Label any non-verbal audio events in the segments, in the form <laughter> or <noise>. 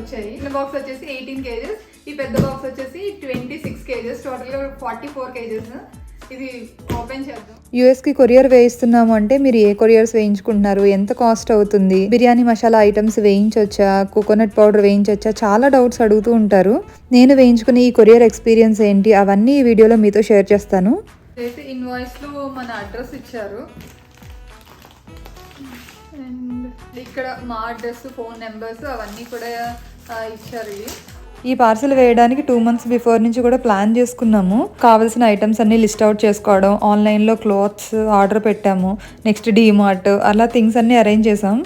వచ్చాయి. చిన్న బాక్స్ వచ్చేసి ఎయిటీన్ కేజెస్ ఈ పెద్ద బాక్స్ వచ్చేసి ట్వంటీ సిక్స్ కేజెస్ టోటల్గా ఫార్టీ ఫోర్ కేజెస్ ఇది ఓపెన్ చేద్దాం. యూఎస్కి కొరియర్ వేయిస్తున్నాము అంటే మీరు ఏ కొరియర్స్ వేయించుకుంటున్నారు? ఎంత కాస్ట్ అవుతుంది? బిర్యానీ మసాలా ఐటమ్స్ వేయించవచ్చా కోకోనట్ పౌడర్ వేయించవచ్చా చాలా డౌట్స్ అడుగుతూ ఉంటారు. నేను వేయించుకునే ఈ కొరియర్ ఎక్స్పీరియన్స్ ఏంటి? అవన్నీ ఈ వీడియోలో మీతో షేర్ చేస్తాను. చేసి ఇన్వాయిస్లో మన అడ్రస్ ఇచ్చారు. ఇక్కడ మా అడ్రస్ ఫోన్ నెంబర్స్ అవన్నీ కూడా ఇచ్చారు ఈ పార్సల్ వేయడానికి టూ మంత్స్ బిఫోర్ నుంచి కూడా ప్లాన్ చేసుకున్నాము. కావాల్సిన ఐటమ్స్ అన్ని లిస్ట్ అవుట్ చేసుకోవడం ఆన్లైన్లో క్లాత్స్ ఆర్డర్ పెట్టాము నెక్స్ట్ డీమార్ట్ అలా థింగ్స్ అన్ని అరేంజ్ చేసాం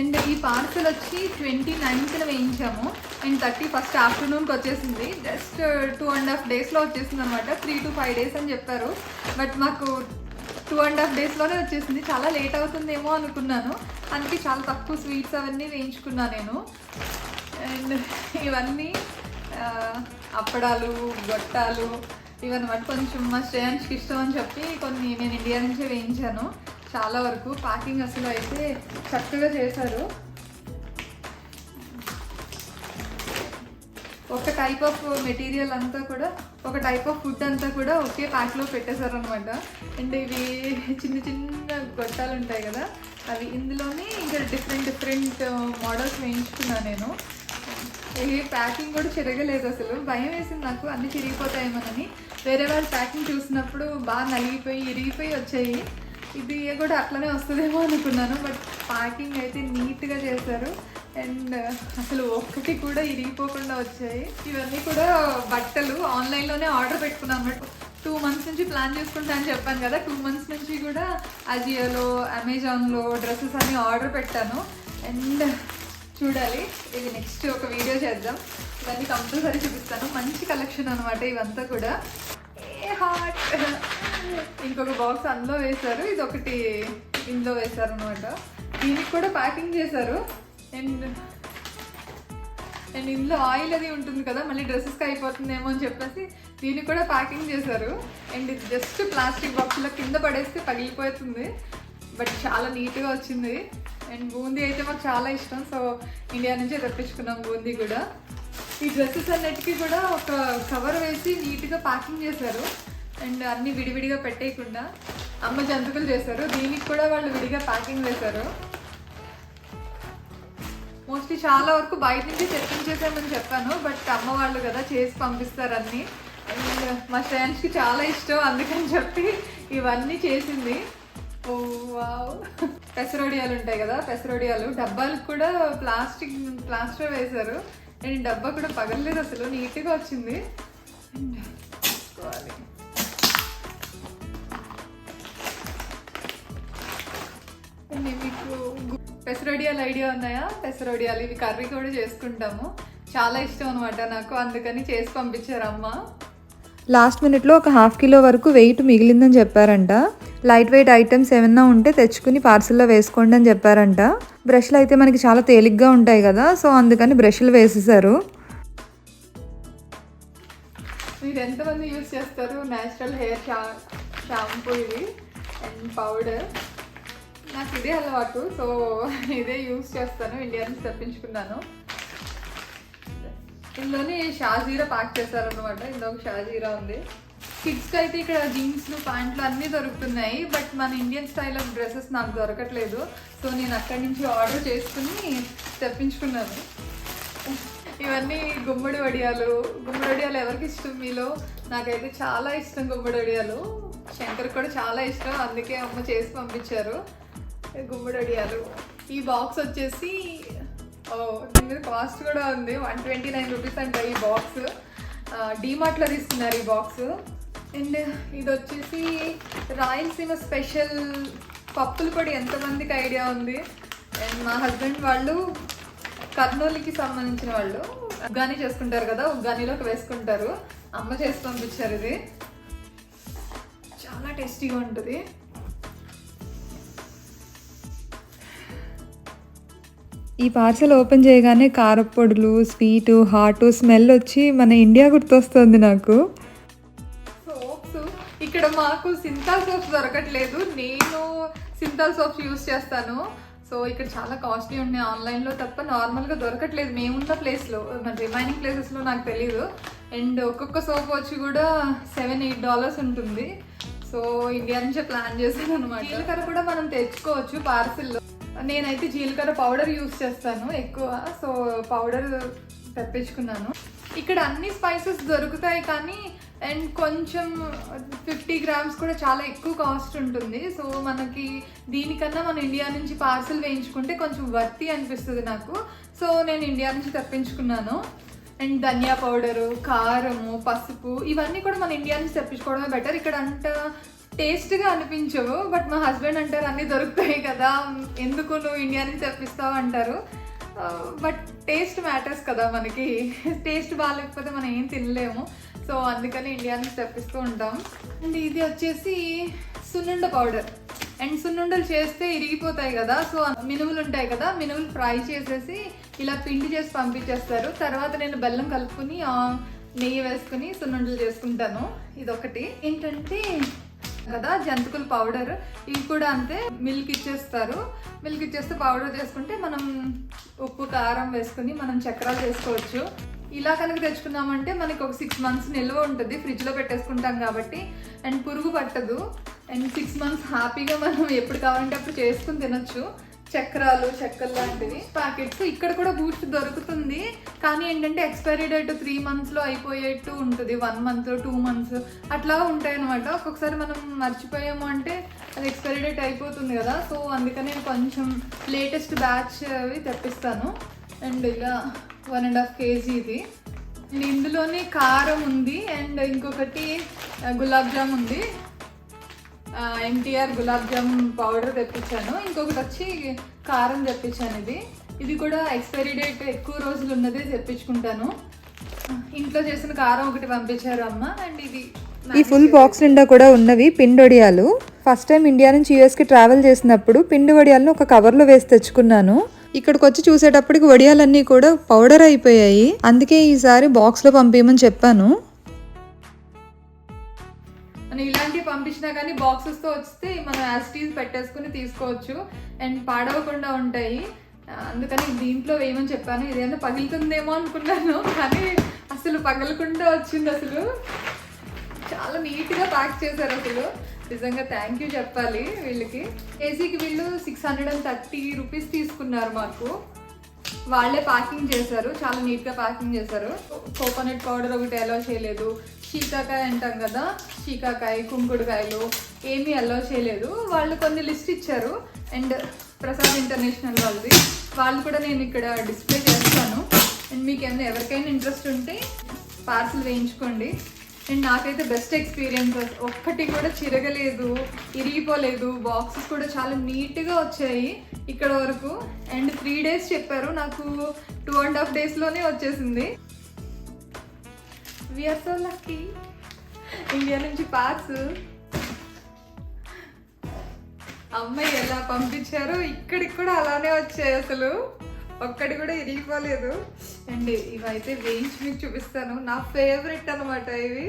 అండ్ ఈ పార్సల్ వచ్చి ట్వంటీ నైన్త్న వేయించాము. అండ్ థర్టీ ఫస్ట్ ఆఫ్టర్నూన్కి వచ్చేసింది. జస్ట్ టూ అండ్ హాఫ్ డేస్లో వచ్చేసింది అనమాట త్రీ టు ఫైవ్ డేస్ అని చెప్పారు. బట్ మాకు టూ అండ్ హాఫ్ డేస్లోనే వచ్చేసింది. చాలా లేట్ అవుతుందేమో అనుకున్నాను. అందుకే చాలా తక్కువ స్వీట్స్ అవన్నీ వేయించుకున్నాను నేను. అండ్ ఇవన్నీ అప్పడాలు గొట్టాలు ఇవన్నమాట కొంచెం మా శ్రేయాన్స్కి ఇష్టం అని చెప్పి కొన్ని నేను ఇండియా నుంచే వేయించాను. చాలా వరకు. ప్యాకింగ్ అసలు అయితే చక్కగా చేశారు. ఒక టైప్ ఆఫ్ మెటీరియల్ అంతా కూడా ఒక టైప్ ఆఫ్ ఫుడ్ అంతా కూడా ఒకే ప్యాక్లో పెట్టేశారు అనమాట అండ్ ఇవి చిన్న చిన్న గొట్టాలు ఉంటాయి కదా అవి ఇందులోనే ఇంకా డిఫరెంట్ డిఫరెంట్ మోడల్స్ వేయించుకున్నాను నేను. ఈ ప్యాకింగ్ కూడా చిరగలేదు అసలు. భయం వేసింది నాకు అన్ని చిరిగిపోతాయేమోనని వేరే వాళ్ళ ప్యాకింగ్ చూసినప్పుడు బాగా నలిగిపోయి ఇరిగిపోయి వచ్చాయి. ఇది కూడా అట్లనే వస్తుందేమో అనుకున్నాను బట్ ప్యాకింగ్ అయితే నీట్గా చేశారు. అండ్ అసలు ఒక్కటి కూడా ఇరిగిపోకుండా వచ్చాయి. ఇవన్నీ కూడా బట్టలు. ఆన్లైన్లోనే ఆర్డర్ పెట్టుకున్నాను అన్నమాట. టూ మంత్స్ నుంచి ప్లాన్ చేసుకుంటా అని చెప్పాను కదా. టూ మంత్స్ నుంచి కూడా అజియోలో అమెజాన్లో డ్రెస్సెస్ అన్ని ఆర్డర్ పెట్టాను. అండ్ చూడాలి ఇది నెక్స్ట్ ఒక వీడియో చేద్దాం. ఇవన్నీ కంపల్సరీ చూపిస్తాను. మంచి కలెక్షన్ అనమాట ఇవంతా కూడా. ఏ హాట్ ఇంకొక బాక్స్ అందులో వేశారు. ఇది ఒకటి ఇందులో వేశారు అనమాట దీనికి కూడా ప్యాకింగ్ చేశారు. అండ్ అండ్ ఇందులో ఆయిల్ అది ఉంటుంది కదా మళ్ళీ డ్రెస్సెస్కి అయిపోతుందేమో అని చెప్పేసి దీనికి కూడా ప్యాకింగ్ చేశారు. అండ్ ఇది జస్ట్ ప్లాస్టిక్ బాక్స్లో కింద పడేస్తే పగిలిపోతుంది. బట్ చాలా నీట్గా వచ్చింది. అండ్ బూందీ అయితే మాకు చాలా ఇష్టం. సో ఇండియా నుంచే తెప్పించుకున్నాం బూందీ కూడా. ఈ డ్రెస్సెస్ అన్నిటికీ కూడా ఒక కవర్ వేసి నీట్గా ప్యాకింగ్ చేశారు. అండ్ అన్నీ విడివిడిగా పెట్టేయకుండా అమ్మ జంతుకులు చేశారు. దీనికి కూడా వాళ్ళు విడిగా ప్యాకింగ్ వేశారు మోస్ట్లీ చాలా వరకు బయట నుంచి తెప్పించేసామని చెప్పాను బట్ అమ్మ వాళ్ళు కదా చేసి పంపిస్తారు అన్ని అండ్ మా శ్రేయాన్స్కి చాలా ఇష్టం అందుకని చెప్పి ఇవన్నీ చేసింది. ఓ వావ్. పెసరోడియాలు ఉంటాయి కదా పెసరోడియాలు. డబ్బాలకు కూడా ప్లాస్టిక్ ప్లాస్టర్ వేశారు. అండ్ డబ్బా కూడా పగలలేదు అసలు నీట్గా వచ్చింది. అండ్ మీకు పెసరొడియాలు ఐడియా ఉన్నాయా? పెసరొడియాలు ఇవి కర్రీ కూడా చేసుకుంటాము. చాలా ఇష్టం అనమాట నాకు అందుకని చేసి పంపించారు అమ్మ లాస్ట్ మినిట్లో ఒక హాఫ్ కిలో వరకు వెయిట్ మిగిలిందని చెప్పారంట. లైట్ వెయిట్ ఐటమ్స్ ఏమన్నా ఉంటే తెచ్చుకుని పార్సల్లో వేసుకోండి అని చెప్పారంట. బ్రష్లు అయితే మనకి చాలా తేలిగ్గా ఉంటాయి కదా సో అందుకని బ్రష్లు వేసేసారు మీరు ఎంతమంది యూస్ చేస్తారు? నేచురల్ హెయిర్ షా షాంపూ ఇది అండ్ పౌడర్. నాకు ఇదే అలవాటు. సో ఇదే యూస్ చేస్తాను. ఇండియా నుంచి తెప్పించుకున్నాను. ఇందులోనే షాజీరా ప్యాక్ చేశారనమాట ఇందులో ఒక షాజీరా ఉంది. కిడ్స్కి అయితే ఇక్కడ జీన్స్లు ప్యాంట్లు అన్నీ దొరుకుతున్నాయి. బట్ మన ఇండియన్ స్టైల్ ఆఫ్ డ్రెస్సెస్ నాకు దొరకట్లేదు. సో నేను అక్కడి నుంచి ఆర్డర్ చేసుకుని తెప్పించుకున్నాను. ఇవన్నీ గుమ్మడి వడియాలు. గుమ్మడి వడియాలు ఎవరికి ఇష్టం మీలో? నాకైతే చాలా ఇష్టం గుమ్మడి వడియాలు. శంకర్ కూడా చాలా ఇష్టం. అందుకే అమ్మ చేసి పంపించారు. గుమ్మడి వడియాలు ఈ బాక్స్ వచ్చేసి ఓ దీని మీద కాస్ట్ కూడా ఉంది. వన్ ట్వంటీ నైన్ రూపీస్ అంట ఈ బాక్స్ డీమార్ట్లో తీసుకున్నారు ఈ బాక్స్ అండ్ ఇది వచ్చేసి రాయలసీమ స్పెషల్ పప్పులు పొడి. ఎంతమందికి ఐడియా ఉంది? అండ్ మా హస్బెండ్ వాళ్ళు కర్నూలుకి సంబంధించిన వాళ్ళు ఉగ్గాని చేసుకుంటారు కదా ఉగ్గానిలోకి వేసుకుంటారు. అమ్మ చేసి పంపించారు ఇది. చాలా టేస్టీగా ఉంటుంది. ఈ పార్సల్ ఓపెన్ చేయగానే కారపొడులు స్వీటు హాటు స్మెల్ వచ్చి మన ఇండియా గుర్తొస్తుంది నాకు. సోప్స్ ఇక్కడ మాకు సింతా సోప్స్ దొరకట్లేదు. నేను సింథాల్ సోప్స్ యూస్ చేస్తాను. సో ఇక్కడ చాలా కాస్ట్లీ ఉన్నాయి. ఆన్లైన్లో తప్ప నార్మల్గా దొరకట్లేదు. మేమున్న ప్లేస్లో మన రిమైనింగ్ ప్లేసెస్లో నాకు తెలియదు అండ్ ఒక్కొక్క సోప్ వచ్చి కూడా సెవెన్ ఎయిట్ డాలర్స్ ఉంటుంది. సో ఇండియా నుంచే ప్లాన్ చేశాను అనమాట జీలకర్ర కూడా మనం తెచ్చుకోవచ్చు పార్సిల్లో. నేనైతే జీలకర్ర పౌడర్ యూస్ చేస్తాను ఎక్కువ. సో పౌడర్ తెప్పించుకున్నాను. ఇక్కడ అన్ని స్పైసెస్ దొరుకుతాయి కానీ అండ్ కొంచెం ఫిఫ్టీ గ్రామ్స్ కూడా చాలా ఎక్కువ కాస్ట్ ఉంటుంది. సో మనకి దీనికన్నా మన ఇండియా నుంచి పార్సల్ వేయించుకుంటే కొంచెం వర్తి అనిపిస్తుంది నాకు. సో నేను ఇండియా నుంచి తెప్పించుకున్నాను. అండ్ ధనియా పౌడరు కారము పసుపు ఇవన్నీ కూడా మన ఇండియా నుంచి తెప్పించుకోవడమే బెటర్. ఇక్కడ అంత టేస్ట్గా అనిపించవు బట్ మా హస్బెండ్ అంటారు అన్నీ దొరుకుతాయి కదా ఎందుకు నువ్వు ఇండియా నుంచి తెప్పిస్తావు అంటారు. బట్ టేస్ట్ మ్యాటర్స్ కదా మనకి. టేస్ట్ బాగాలేకపోతే మనం ఏం తినలేము. సో అందుకని ఇండియా నుంచి తెప్పిస్తూ ఉంటాం. అండ్ ఇది వచ్చేసి సున్నుండ పౌడర్. అండ్ సున్నుండలు చేస్తే ఇరిగిపోతాయి కదా సో మినుములు ఉంటాయి కదా మినుములు ఫ్రై చేసేసి ఇలా పిండి చేసి పంపించేస్తారు. తర్వాత నేను బెల్లం కలుపుకుని నెయ్యి వేసుకుని సున్నుండలు చేసుకుంటాను. ఇదొకటి. ఏంటంటే కదా జంతికల పౌడర్ ఇవి కూడా అంతే మిల్క్ ఇచ్చేస్తారు. మిల్క్ ఇచ్చేస్తే పౌడర్ చేసుకుంటే మనం ఉప్పు కారం వేసుకుని మనం చక్రాలు చేసుకోవచ్చు. ఇలా కనుక తెచ్చుకున్నామంటే మనకి ఒక సిక్స్ మంత్స్ నిల్వ ఉంటుంది. ఫ్రిడ్జ్లో పెట్టేసుకుంటాం కాబట్టి. అండ్ పురుగు పట్టదు. అండ్ సిక్స్ మంత్స్ హ్యాపీగా మనం ఎప్పుడు కావాలంటే అప్పుడు చేసుకుని తినొచ్చు. చక్రాలు చెక్కలు లాంటివి. ప్యాకెట్స్. ఇక్కడ కూడా బూస్ట్ దొరుకుతుంది. కానీ ఏంటంటే ఎక్స్పైరీ డేట్ త్రీ మంత్స్లో అయిపోయేట్టు ఉంటుంది. One month two months. అట్లా ఉంటాయి అనమాట ఒక్కొక్కసారి మనం మర్చిపోయాము అంటే అది ఎక్స్పైరీ డేట్ అయిపోతుంది కదా. సో అందుకని నేను కొంచెం లేటెస్ట్ బ్యాచ్ అవి తెప్పిస్తాను. అండ్ ఇలా వన్ అండ్ హాఫ్ కేజీ ఇది. అండ్ ఇందులోనే కారం ఉంది. అండ్ ఇంకొకటి గులాబ్ జామ్ ఉంది. ఎన్టీఆర్ గులాబ్ జామ్ పౌడర్ తెప్పించాను. ఇంకొకటి వచ్చి కారం తెప్పించాను ఇది. ఇది కూడా ఎక్స్పైరీ డేట్ ఎక్కువ రోజులు ఉన్నదే తెప్పించుకుంటాను. ఇంట్లో చేసిన కారం ఒకటి పంపించారు అమ్మ అండ్ ఇది ఈ ఫుల్ బాక్స్ నిండా కూడా ఉన్నవి పిండి వడియాలు. ఫస్ట్ టైం ఇండియా నుంచి యూఎస్కి ట్రావెల్ చేసినప్పుడు పిండి వడియాలను ఒక కవర్లో వేసి తెచ్చుకున్నాను. ఇక్కడికి వచ్చి చూసేటప్పటికి వడియాలన్నీ కూడా పౌడర్ అయిపోయాయి. అందుకే ఈసారి బాక్స్లో పంపించమని చెప్పాను. మనం ఇలాంటివి పంపించినా కానీ బాక్సెస్తో వస్తే మనం యాసిటీస్ పెట్టేసుకుని తీసుకోవచ్చు. అండ్ పాడవకుండా ఉంటాయి. అందుకని దీంట్లో వేయమని చెప్పాను? ఇదేమన్నా పగులుతుందేమో అనుకున్నాను. కానీ అసలు పగలకుండా వచ్చింది అసలు. చాలా నీట్గా ప్యాక్ చేశారు అసలు. నిజంగా థ్యాంక్ యూ చెప్పాలి వీళ్ళకి. కేజీకి వీళ్ళు six hundred and thirty rupees తీసుకున్నారు మాకు. వాళ్ళే ప్యాకింగ్ చేశారు చాలా నీట్గా ప్యాకింగ్ చేశారు. కోకోనట్ పౌడర్ ఒకటి అలో చేయలేదు. శీకాకాయ అంటాం కదా శీకాకాయ కుంకుడుకాయలు ఏమీ అలో చేయలేదు. వాళ్ళు కొన్ని లిస్ట్ ఇచ్చారు అండ్ ప్రసాద్ ఇంటర్నేషనల్ వాళ్ళది. వాళ్ళు కూడా నేను ఇక్కడ డిస్ప్లే చేస్తాను. అండ్ మీకు ఏమైనా ఎవరికైనా ఇంట్రెస్ట్ ఉంటే పార్సల్ వేయించుకోండి. అండ్ నాకైతే బెస్ట్ ఎక్స్పీరియన్స్ ఒక్కటి కూడా చిరగలేదు ఇరిగిపోలేదు. బాక్సెస్ కూడా చాలా నీట్గా వచ్చాయి ఇక్కడ వరకు. అండ్ త్రీ డేస్ చెప్పారు నాకు టూ అండ్ హాఫ్ డేస్లోనే వచ్చేసింది. విఆర్ సో లక్కీ ఇండియా నుంచి పార్స్ అమ్మాయి ఎలా పంపించారో ఇక్కడికి కూడా అలానే వచ్చాయి అసలు. ఒక్కడి కూడా ఇరిగిపోలేదు. అండ్ ఇవైతే వేయించి మీకు చూపిస్తాను. నా ఫేవరెట్ అనమాట ఇవి.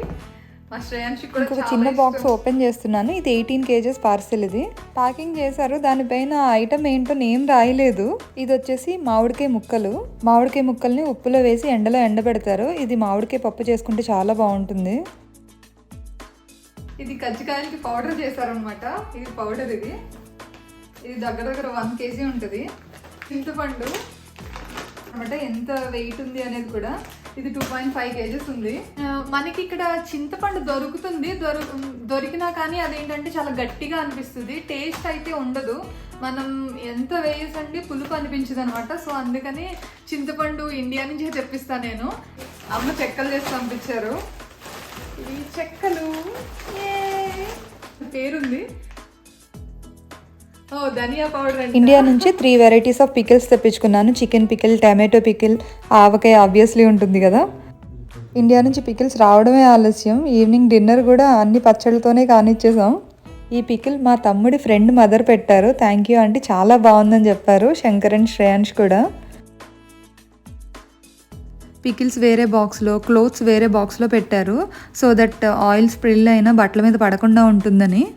మా శ్రేయాన్షి కూడా ఇంకొక చిన్న బాక్స్. ఓపెన్ చేస్తున్నాను. ఇది ఎయిటీన్ కేజెస్ పార్సిల్ ఇది. ప్యాకింగ్ చేశారు. దానిపైన ఐటమ్ ఏంటో నేమ్ రాయలేదు. ఇది వచ్చేసి మామిడికాయ ముక్కలు. మామిడికాయ ముక్కల్ని ఉప్పులో వేసి ఎండలో ఎండబెడతారు. ఇది మామిడికాయ పప్పు చేసుకుంటే చాలా బాగుంటుంది. ఇది కజ్జికాయలకి పౌడర్ చేశారనమాట ఇది పౌడర్ ఇది. ఇది దగ్గర దగ్గర వన్ కేజీ ఉంటుంది. చింతపండు అనమాట. ఎంత వెయిట్ ఉంది అనేది కూడా ఇది టూ పాయింట్ ఫైవ్ కేజెస్ ఉంది. మనకి ఇక్కడ చింతపండు దొరుకుతుంది. దొరు దొరికినా కానీ అదేంటంటే చాలా గట్టిగా అనిపిస్తుంది. టేస్ట్ అయితే ఉండదు. మనం ఎంత వేయసండి పులుపు అనిపించదు అనమాట సో అందుకని చింతపండు ఇండియా నుంచే తెప్పిస్తాను నేను. అమ్మ చెక్కలు చేసి పంపించారు. ఇవి చెక్కలు. పేరుంది. ఇండియా నుంచి త్రీ వెరైటీస్ ఆఫ్ పికిల్స్ తెప్పించుకున్నాను. Chicken pickle tomato pickle avakaya obviously ఉంటుంది కదా. ఇండియా నుంచి పికిల్స్ రావడమే ఆలస్యం. ఈవినింగ్ డిన్నర్ కూడా అన్ని పచ్చళ్ళతోనే కానిచ్చేసాం. ఈ పికిల్ మా తమ్ముడి ఫ్రెండ్ మదర్ పెట్టారు. థ్యాంక్ యూ అంటే చాలా బాగుందని చెప్పారు. శంకర్ అండ్ శ్రేయాంష్ కూడా. పికిల్స్ వేరే బాక్స్లో క్లోత్స్ వేరే బాక్స్లో పెట్టారు. సో దట్ ఆయిల్ స్ప్రిల్ అయినా బట్టల మీద పడకుండా ఉంటుందని.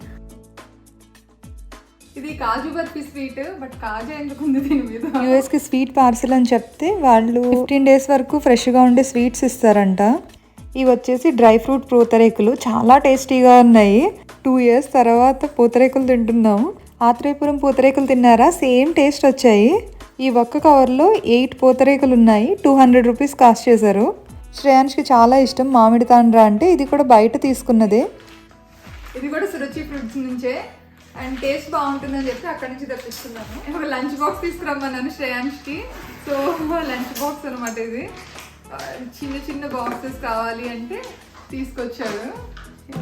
ఇది కాజు బర్ఫీ స్వీట్ బట్ కాజు ఎందుకుంది దీని మీద? యూఎస్కి స్వీట్ పార్సిల్ అని చెప్తే వాళ్ళు ఫిఫ్టీన్ డేస్ వరకు ఫ్రెష్గా ఉండే స్వీట్స్ ఇస్తారంట. ఇవి వచ్చేసి డ్రై ఫ్రూట్ పూతరేకులు. చాలా టేస్టీగా ఉన్నాయి. టూ ఇయర్స్ తర్వాత పూతరేకులు తింటున్నాము ఆత్రేయపురం పూతరేకులు తిన్నారా? సేమ్ టేస్ట్ వచ్చాయి. ఈ ఒక్క కవర్లో ఎయిట్ పూతరేకులు ఉన్నాయి. టూ హండ్రెడ్ రూపీస్ కాస్ట్ చేశారు. శ్రేయాన్ష్కి చాలా ఇష్టం. మామిడి తాండ్రా అంటే ఇది కూడా బయట తీసుకున్నదే. ఇది కూడా సురచి ఫ్రూట్స్ నుంచే. అండ్ టేస్ట్ బాగుంటుందని చెప్పి అక్కడి నుంచి తెప్పిస్తున్నాను. ఒక లంచ్ బాక్స్ తీసుకురమ్మన్నాను శ్రేయాంష్కి సో లంచ్ బాక్స్ అనమాట ఇది. చిన్న చిన్న బాక్సెస్ కావాలి అంటే తీసుకొచ్చాడు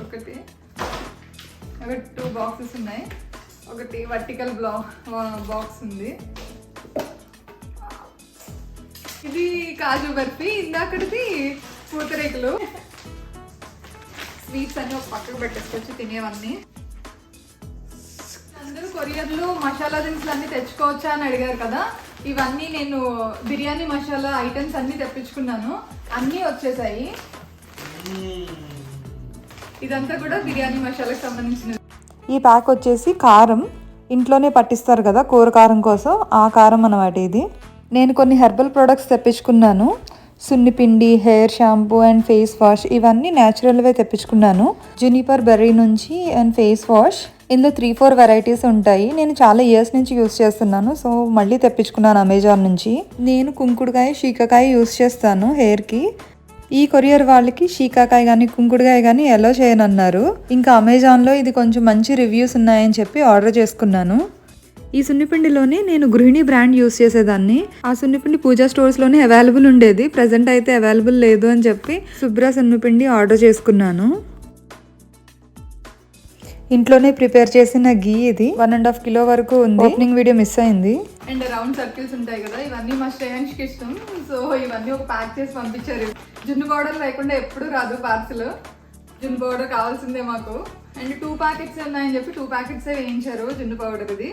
ఒకటి. ఒక టూ బాక్సెస్ ఉన్నాయి. ఒకటి వర్టికల్ బ్లా బాక్స్ ఉంది. ఇది కాజు బర్ఫీ. ఇందాకటిది పూతరేకులు. <laughs> స్వీట్స్ అన్ని ఒక పక్కకు పెట్టేసుకొచ్చి తినేవన్నీ. అందరూ కొరియర్లు మసాలా దినుసులు అన్ని తెచ్చుకోవచ్చా అని అడిగారు కదా. ఇవన్నీ నేను బిర్యానీ మసాలా ఐటమ్స్ అన్ని తెప్పించుకున్నాను. అన్నీ వచ్చేసాయి. ఇదంతా కూడా బిర్యానీ మసాలాకి సంబంధించినది ఈ ప్యాక్ వచ్చేసి కారం. ఇంట్లోనే పట్టిస్తారు కదా కూర కారం కోసం. ఆ కారం అనమాట ఇది. నేను కొన్ని హెర్బల్ ప్రొడక్ట్స్ తెప్పించుకున్నాను. సున్నిపిండి hair shampoo and face wash ఇవన్నీ న్యాచురల్వే తెప్పించుకున్నాను. జునిపర్ బెర్రీ నుంచి అండ్ ఫేస్ వాష్. ఇందులో త్రీ ఫోర్ వెరైటీస్ ఉంటాయి. నేను చాలా ఇయర్స్ నుంచి యూస్ చేస్తున్నాను. సో మళ్ళీ తెప్పించుకున్నాను అమెజాన్ నుంచి. నేను కుంకుడుకాయ షీకాకాయ యూస్ చేస్తాను హెయిర్కి ఈ కొరియర్ వాళ్ళకి షీకాకాయ కానీ కుంకుడుకాయ కానీ ఎలా చేయనన్నారు. ఇంకా అమెజాన్లో ఇది కొంచెం మంచి రివ్యూస్ ఉన్నాయని చెప్పి ఆర్డర్ చేసుకున్నాను. ఈ సున్నిపిండిలోనే నేను గృహిణి బ్రాండ్ యూస్ చేసేదాన్ని. ఆ సున్నిపిండి పూజా స్టోర్స్లోనే అవైలబుల్ ఉండేది. ప్రజెంట్ అయితే అవైలబుల్ లేదు అని చెప్పి శుభ్ర సున్నిపిండి ఆర్డర్ చేసుకున్నాను. ఇంట్లోనే ప్రిపేర్ చేసిన గీ ఇది. వన్ అండ్ హాఫ్ కిలో వరకు ఉంది. ఓపెనింగ్ వీడియో మిస్ అయింది. అండ్ రౌండ్ సర్కిల్స్ ఉంటాయి కదా ఇవన్నీ మా శ్రేయాంష్కి ఇష్టం. సో ఇవన్నీ ఒక ప్యాక్ చేసి పంపించారు. జున్ను పౌడర్ లేకుండా ఎప్పుడు రాదు పార్సల్ జున్ను పౌడర్ కావాల్సిందే మాకు. అండ్ టూ ప్యాకెట్స్ ఉన్నాయని చెప్పి టూ ప్యాకెట్స్ వేయించారు జున్ను పౌడర్ ఇది.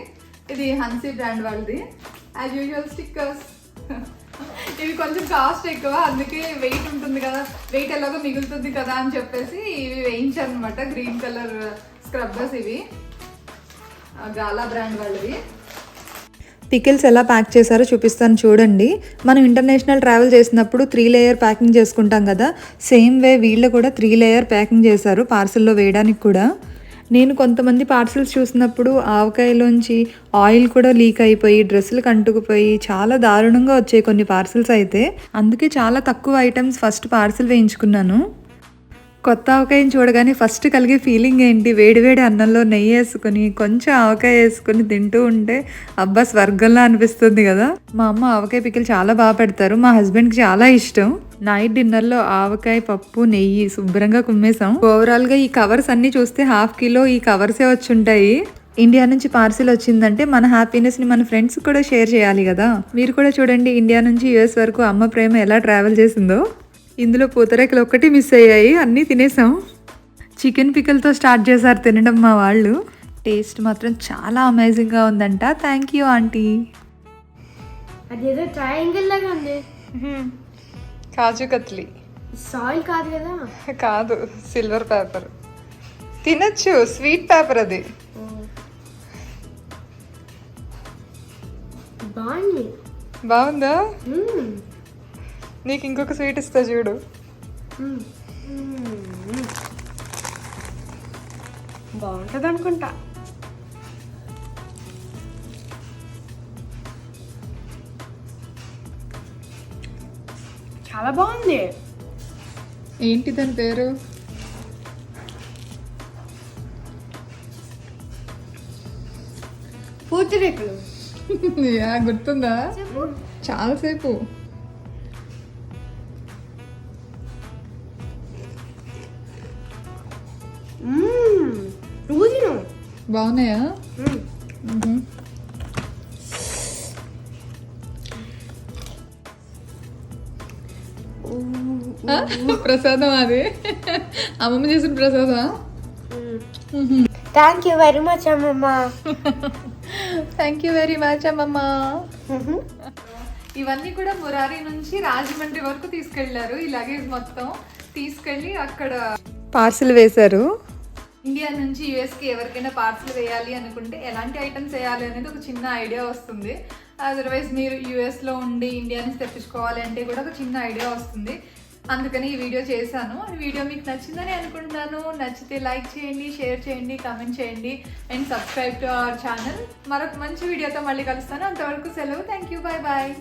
ఇది హన్సీ బ్రాండ్ వాళ్ళది. యాజ్ యూజువల్ స్టిక్కర్స్ ఇవి కొంచెం కాస్ట్ ఎక్కువ అందుకే వెయిట్ ఉంటుంది కదా. వెయిట్ ఎలాగో మిగులుతుంది కదా అని చెప్పేసి ఇవి వేయించారు అనమాట గ్రీన్ కలర్ స్క్రబ్బర్స్ ఇవి. గాలా బ్రాండ్ వాళ్ళవి. పికిల్స్ ఎలా ప్యాక్ చేశారో చూపిస్తాను చూడండి. మనం ఇంటర్నేషనల్ ట్రావెల్ చేసినప్పుడు త్రీ లేయర్ ప్యాకింగ్ చేసుకుంటాం కదా. సేమ్ వే వీళ్ళు కూడా త్రీ లేయర్ ప్యాకింగ్ చేశారు పార్సల్లో వేయడానికి కూడా. నేను కొంతమంది పార్సల్స్ చూసినప్పుడు ఆవకాయలోంచి ఆయిల్ కూడా లీక్ అయిపోయి డ్రెస్సులకు అంటుకుపోయి చాలా దారుణంగా వచ్చాయి కొన్ని పార్సల్స్ అయితే. అందుకే చాలా తక్కువ ఐటమ్స్ ఫస్ట్ పార్సల్ వేయించుకున్నాను. కొత్త ఆవకాయని చూడగానే ఫస్ట్ కలిగే ఫీలింగ్ ఏంటి? వేడివేడి అన్నంలో నెయ్యి వేసుకొని కొంచెం ఆవకాయ వేసుకొని తింటూ ఉంటే అబ్బా స్వర్గంలా అనిపిస్తుంది కదా. మా అమ్మ ఆవకాయ పిక్కలు చాలా బాగా పెడతారు. మా హస్బెండ్కి చాలా ఇష్టం. నైట్ డిన్నర్లో ఆవకాయ పప్పు నెయ్యి శుభ్రంగా కుమ్మేశాం. ఓవరాల్గా ఈ కవర్స్ అన్ని చూస్తే హాఫ్ కిలో ఈ కవర్సే వచ్చి ఉంటాయి ఇండియా నుంచి పార్సిల్ వచ్చిందంటే మన హ్యాపీనెస్ని మన ఫ్రెండ్స్ కూడా షేర్ చేయాలి కదా. మీరు కూడా చూడండి ఇండియా నుంచి యుఎస్ వరకు అమ్మ ప్రేమ ఎలా ట్రావెల్ చేసిందో. ఇందులో పూతరేకలు ఒక్కటి మిస్ అయ్యాయి. అన్నీ తినేసాం. చికెన్ పికల్తో స్టార్ట్ చేశారు తినడం మా వాళ్ళు. టేస్ట్ మాత్రం చాలా అమేజింగ్గా ఉందంట. థ్యాంక్ యూ ఆంటీ అదేదో ట్రయాంగిల్ లాగా ఉంది. కాజు కత్లీ. సాయిల్ కాదు కదా. కాదు సిల్వర్ పేపర్ తినచ్చు స్వీట్ పేపర్ అది. బాగుంది. బాగుందా. నీకు ఇంకొక స్వీట్ ఇస్తా చూడు. బాగుంటుంది అనుకుంటా. చాలా బాగుంది. ఏంటి దాని పేరు? పూతరేకులు <laughs> యా గుర్తుందా? చాలాసేపు. బాగున్నాయా? ప్రసాదం అది. అమ్మమ్మ చేసిన ప్రసాదం? థ్యాంక్ యూ వెరీ మచ్ అమ్మమ్మ. థ్యాంక్ యూ వెరీ మచ్ అమ్మమ్మ. ఇవన్నీ కూడా మురారి నుంచి రాజమండ్రి వరకు తీసుకెళ్ళారు ఈ లగేజ్ మొత్తం తీసుకెళ్ళి అక్కడ పార్సిల్ వేశారు. ఇండియా నుంచి యూఎస్కి ఎవరికైనా పార్సల్ వేయాలి అనుకుంటే ఎలాంటి ఐటమ్స్ వేయాలి అనేది ఒక చిన్న ఐడియా వస్తుంది. అదర్వైజ్ మీరు యూఎస్లో ఉండి ఇండియా నుంచి తెప్పించుకోవాలి అంటే కూడా ఒక చిన్న ఐడియా వస్తుంది. అందుకని ఈ వీడియో చేశాను. ఈ వీడియో మీకు నచ్చిందని అనుకుంటున్నాను. నచ్చితే లైక్ చేయండి షేర్ చేయండి కామెంట్ చేయండి. And subscribe to our channel. మరొక మంచి వీడియోతో మళ్ళీ కలుస్తాను. అంతవరకు సెలవు. Thank you bye bye.